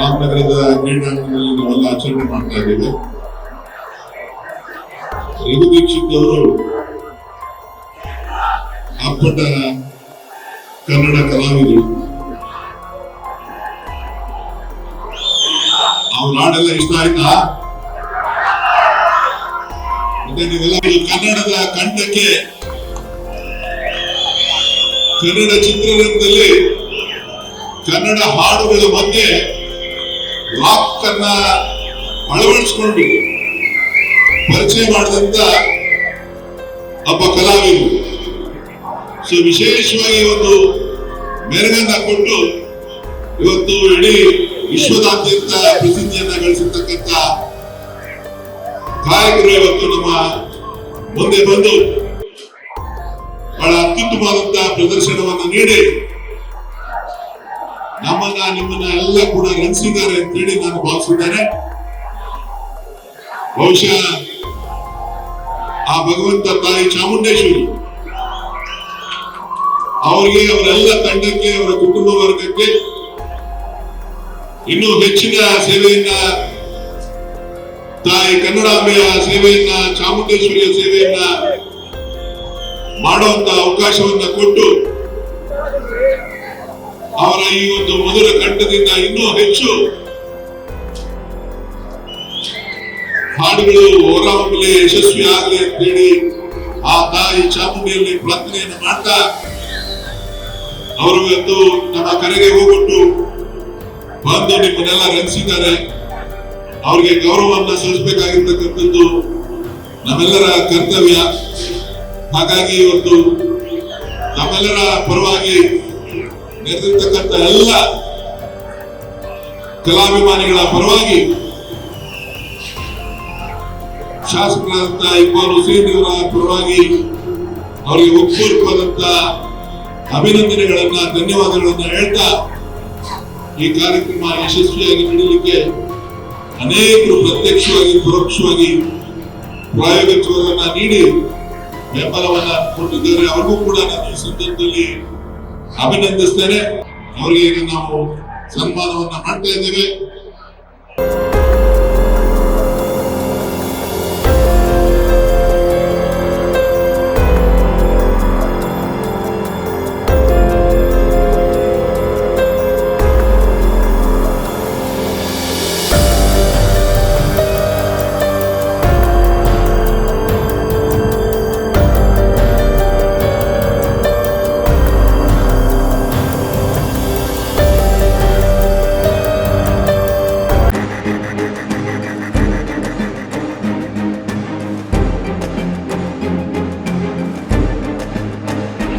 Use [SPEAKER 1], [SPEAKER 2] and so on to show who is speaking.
[SPEAKER 1] ರಾಮನಗರದ ಕ್ರೀಡಾಂಗಣದಲ್ಲಿ ನಾವೆಲ್ಲ ಆಚರಣೆ ಮಾಡ್ತಾ ಇದ್ದೇವೆ. ರಘು ದೀಕ್ಷಿತ್ ಅವರು ಅಪ್ಪಟ ಕನ್ನಡ ಕಲಾವಿದರು. ಅವ್ರ ಹಾಡೆಲ್ಲ ಇಷ್ಟ ಆಯ್ತಾ? ಮತ್ತೆ ನೀವೆಲ್ಲ ಈ ಕನ್ನಡದ ಕಂಠಕ್ಕೆ ಕನ್ನಡ ಚಿತ್ರರಂಗದಲ್ಲಿ ಕನ್ನಡ ಹಾಡುಗಳ ಬಗ್ಗೆ ಅನ್ನ ಅಳವಡಿಸಿಕೊಂಡು ಪರಿಚಯ ಮಾಡಿದಂತ ಒಬ್ಬ ಕಲಾವಿದರು. ಸೊ ವಿಶೇಷವಾಗಿ ಒಂದು ಮೆರಗನ್ನ ಕೊಟ್ಟು ಇವತ್ತು ಇಡೀ ವಿಶ್ವದಾದ್ಯಂತ ಪ್ರಸಿದ್ಧಿಯನ್ನ ಗಳಿಸಿರ್ತಕ್ಕಂಥ ಗಾಯಕರು ಇವತ್ತು ನಮ್ಮ ಮುಂದೆ ಬಂದು ಬಹಳ ಅತ್ಯುತ್ತಮವಾದಂತಹ ಪ್ರದರ್ಶನವನ್ನು ನೀಡಿ ನಮ್ಮನ್ನ ನಿಮ್ಮನ್ನ ಎಲ್ಲ ಕೂಡ ಅಂತ ಹೇಳಿ ನಾನು ಭಾವಿಸಿದ್ದೇನೆ ಬಹುಶಃ ಆ ಭಗವಂತ ತಾಯಿ ಚಾಮುಂಡೇಶ್ವರಿ ಅವರಿಗೆ ಅವರೆಲ್ಲ ತಂಡಕ್ಕೆ, ಅವರ ಕುಟುಂಬ ವರ್ಗಕ್ಕೆ ಇನ್ನೂ ಹೆಚ್ಚಿನ ಸೇವೆಯನ್ನ ತಾಯಿ ಕನ್ನಡಾಂಬೆಯ ಸೇವೆಯನ್ನ, ಚಾಮುಂಡೇಶ್ವರಿಯ ಸೇವೆಯನ್ನ ಮಾಡುವಂತ ಅವಕಾಶವನ್ನ ಕೊಟ್ಟು ಅವರ ಈ ಒಂದು ಮೊದಲ ಕಂಠದಿಂದ ಇನ್ನೂ ಹೆಚ್ಚು. ಹಾಡುಗಳು ಹೊರಹೊಮ್ಮಲೆ ಯಶಸ್ವಿ ಆಗಲಿ ಅಂತೇಳಿ ಆ ತಾಯಿ ಚಾಮುಂಡಿಯಲ್ಲಿ ಪ್ರಾರ್ಥನೆಯನ್ನು ಮಾಡ್ತಾ ಅವರು ಇವತ್ತು ನಮ್ಮ ಕರೆಗೆ ಹೋಗ್ಬಿಟ್ಟು ಬಂದು ನಿಮ್ಮನ್ನೆಲ್ಲ ರಂಜಿಸಿದ್ದಾರೆ ಅವ್ರಿಗೆ ಗೌರವವನ್ನ ಸಲ್ಲಿಸಬೇಕಾಗಿರ್ತಕ್ಕಂಥದ್ದು ನಮ್ಮೆಲ್ಲರ ಕರ್ತವ್ಯ. ಹಾಗಾಗಿ ಇವತ್ತು ನಮ್ಮೆಲ್ಲರ ಪರವಾಗಿ ನೆರೆದಿರ್ತಕ್ಕಂಥ ಎಲ್ಲ ಕಲಾಭಿಮಾನಿಗಳ ಪರವಾಗಿ ಶಾಸಕರಾದಂತಹ ಇಬ್ಬರು ಹುಸೇನ್ ಅವರ ಪರವಾಗಿ ಅವರಿಗೆ ಒಪ್ಪೂರ್ವಾದಂತ ಅಭಿನಂದನೆಗಳನ್ನ, ಧನ್ಯವಾದಗಳನ್ನ ಹೇಳ್ತಾ ಈ ಕಾರ್ಯಕ್ರಮ ಯಶಸ್ವಿಯಾಗಿ ನಡೀಲಿಕ್ಕೆ ಅನೇಕರು ಪ್ರತ್ಯಕ್ಷವಾಗಿ, ಪರೋಕ್ಷವಾಗಿ ಪ್ರಾಯೋಗಿಕವನ್ನ ನೀಡಿ ಬೆಂಬಲವನ್ನ ಕೊಟ್ಟಿದ್ದಾರೆ. ಅವರಿಗೂ ಕೂಡ ನಾನು ಈ ಸಂದರ್ಭದಲ್ಲಿ ಅಭಿನಂದಿಸ್ತೇನೆ. ಅವರಿಗೆ ನಾವು ಸನ್ಮಾನವನ್ನ ಮಾಡ್ತಾ ಇದ್ದೇವೆ.